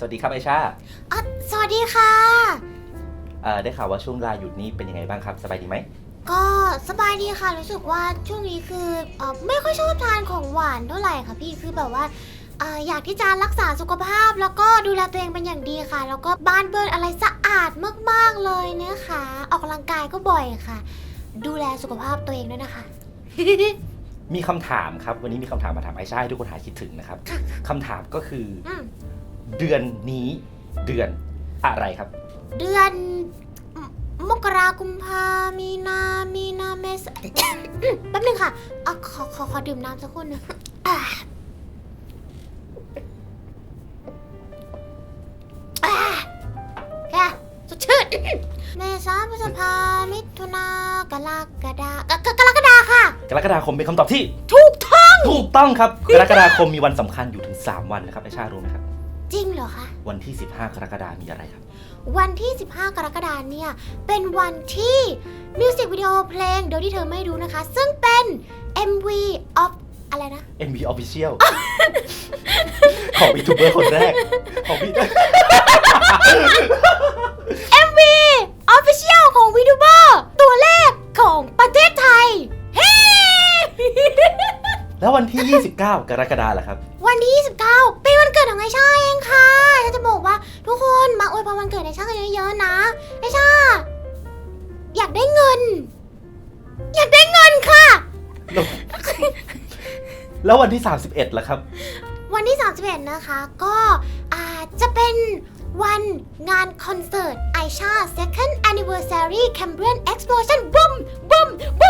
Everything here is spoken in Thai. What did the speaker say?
สวัสดีครับไอชาอะสวัสดีค่ะ เอ่อได้ข่าวว่าช่วงลาหยุดนี้เป็นยังไงบ้างครับ สบายดีไหม ก็สบายดีค่ะ รู้สึกว่าช่วงนี้คือเออไม่ค่อยชอบทานของหวานเท่าไหร่ค่ะพี่คือแบบว่าเอออยากที่จะรักษาสุขภาพ แล้วก็ดูแลตัวเองเป็นอย่างดีค่ะ แล้วก็บ้านเบิร์นอะไรสะอาดมากๆเลยนะคะ ออกกำลังกายก็บ่อยค่ะ ดูแลสุขภาพตัวเองด้วยนะคะ มีคำถามครับ วันนี้มีคำถามมาถามไอชาให้ทุกคนหายคิดถึงนะครับค่ะคำถามก็คืออืม เดือนนี้เดือนอะไรครับ เดือนมกรากุมภามีนา มีนาเมษ แป๊บนึงค่ะเอาขอขอขอดื่มน้ำสักคนหนึงอ่าอ่าแค่สดชื่น เมษาพฤษภามิถุนากรกฎากกกรกฎาค่ะ กรกฎาคมเป็นคำตอบที่ ถูกต้อง ถูกต้องครับ กรกฎาคมมีวันสำคัญอยู่ถึง 3 วันนะครับไอชารู้ไหมครับ จริงเหรอคะ วันที่ 15 กรกฎามีอะไรครับ วันที่ 15 กรกฎาคมเนี่ย เป็นวันที่มิวสิกวิดีโอเพลงโดยที่เธอไม่รู้นะคะ ซึ่งเป็น MV of อะไรนะ MV Official ของยูทูบเบอร์คนแรก ของพี่ แล้ววันที่ 29 กรกฎาคมล่ะครับ วันที่ 29 เป็นวันเกิดของไอชาเองค่ะฉันจะบอกว่าทุกคนมาอวยพรวันเกิดไอชากันเยอะๆนะ ไอชา อยากได้เงิน อยากได้เงินค่ะ แล้วแล้ววันที่ 31ล่ะครับ วันที่ 31 นะคะ ก็อาจจะเป็นวันงานคอนเสิร์ตไอชา second anniversary Cambrian Explosion บุ้มบุ้มบุ้ม